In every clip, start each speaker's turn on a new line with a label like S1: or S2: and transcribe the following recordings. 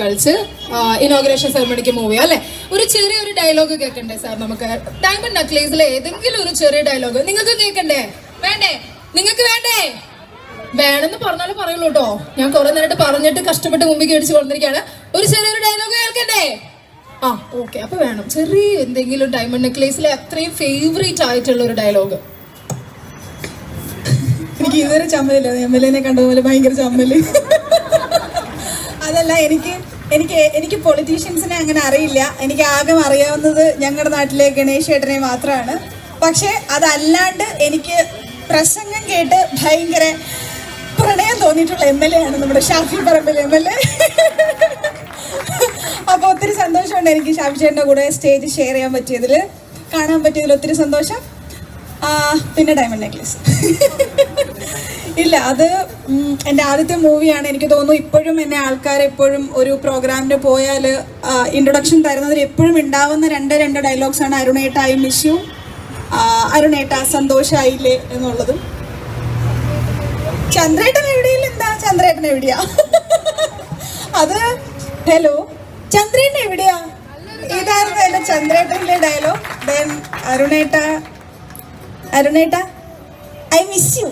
S1: കളിച്ച് inauguration സെറമണിക്ക് move ചെയ്യാം അല്ലെ? ഒരു ചെറിയൊരു ഡയലോഗ് കേൾക്കണ്ടേ സാർ നമുക്ക്? ഡയമണ്ട് നക്ലേസിലെ ഏതെങ്കിലും ഒരു ചെറിയ ഡയലോഗ് നിങ്ങൾക്ക് കേൾക്കണ്ടേ? വേണ്ടേ? നിങ്ങൾക്ക് വേണ്ടേ? വേണമെന്ന് പറഞ്ഞാലും പറയുള്ളൂ കേട്ടോ. ഞാൻ കുറെ നേരമായിട്ട് പറഞ്ഞിട്ട് കഷ്ടപ്പെട്ട് മുമ്പിൽ കേടിച്ച് കൊണ്ടിരിക്കുകയാണ് ഒരു ചെറിയൊരു ഡയലോഗ് കേൾക്കണ്ടേ? ആ ഓക്കെ അപ്പൊ വേണം. ചെറിയ എന്തെങ്കിലും ഡയമണ്ട് നെക്ലേസിലെ അത്രയും ഫേവറേറ്റ് ആയിട്ടുള്ള ഒരു ഡയലോഗ്
S2: എനിക്ക് ഇതുവരെ ചമ്മലില്ല. എം എൽ എനെ കണ്ടതുപോലെ ഭയങ്കര ചമ്മൽ. അതല്ല എനിക്ക് എനിക്ക് എനിക്ക് പൊളിറ്റീഷ്യൻസിനെ അങ്ങനെ അറിയില്ല. എനിക്ക് ആകെ അറിയാവുന്നത് ഞങ്ങളുടെ നാട്ടിലെ ഗണേശ് ഏട്ടനെ മാത്രമാണ് പക്ഷെ അതല്ലാണ്ട് എനിക്ക് പ്രസംഗം കേട്ട് ഭയങ്കര പ്രണയം തോന്നിയിട്ടുള്ള എം എൽ എ ആണ് നമ്മുടെ Shafi Parambil M L A. അപ്പോൾ ഒത്തിരി സന്തോഷമുണ്ട് എനിക്ക് ഷാഫി ചേട്ടന്റെ കൂടെ സ്റ്റേജ് ഷെയർ ചെയ്യാൻ പറ്റിയതിൽ കാണാൻ പറ്റിയതിൽ ഒത്തിരി സന്തോഷം. പിന്നെ ഡയമണ്ട് നെക്ലേസ് ഇല്ല അത് എന്റെ ആദ്യത്തെ മൂവിയാണ്. എനിക്ക് തോന്നുന്നു ഇപ്പോഴും എന്നെ ആൾക്കാർ എപ്പോഴും ഒരു പ്രോഗ്രാമിന് പോയാൽ ഇൻട്രൊഡക്ഷൻ തരുന്നതിൽ എപ്പോഴും ഉണ്ടാവുന്ന രണ്ട് രണ്ട് ഡയലോഗ്സ് ആണ് അരുണേട്ട ഐ മിസ് യു അരുണേട്ട സന്തോഷായില്ലേ എന്നുള്ളതും. ചന്ദ്രേട്ടൻ എവിടെയില്ല എന്താ ചന്ദ്രേട്ടൻ എവിടെയാ? അത് ഹലോ ചന്ദ്രേട്ടൻ എവിടെയാ? ഇതായിരുന്നു എന്റെ ചന്ദ്രേട്ടന്റെ ഡയലോഗ് ദെൻ അരുണേട്ട അരുണേട്ട I miss you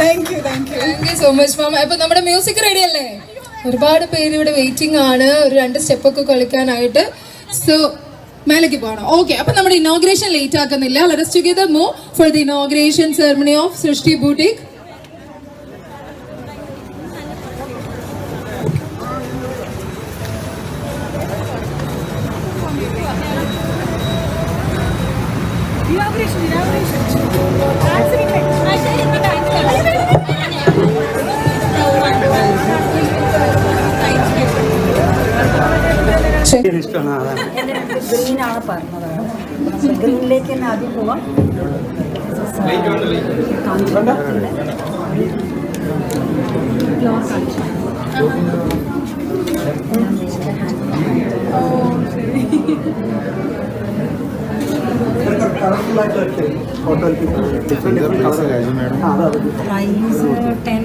S2: thank you thank you
S1: thank you so much ma'am അപ്പൊ നമ്മുടെ മ്യൂസിക് റെഡി അല്ലേ? ഒരുപാട് പേര് ഇവിടെ വെയിറ്റിംഗ് ആണ്. ഒരു രണ്ട് സ്റ്റെപ്പ് ഒക്കെ കളിക്കാനായിട്ട്. സോ മേലേക്ക് പോകണം. ഓക്കെ അപ്പൊ നമ്മുടെ inauguration late ആക്കുന്നില്ല. Let's together move for the inauguration ceremony of Srishti boutique
S3: ഇഷ്ടമാണ് അതാണ്
S4: ഗ്രീനാണ് പറഞ്ഞത്. ഗ്രീനിലേക്ക് തന്നെ ആദ്യം പോവാം. കാഞ്ചീപുരത്തിന്റെ ഫ്ലോർ കാണിച്ചു ഞാൻ ഉദ്ദേശിച്ച
S3: hand
S4: photo different different colour price ten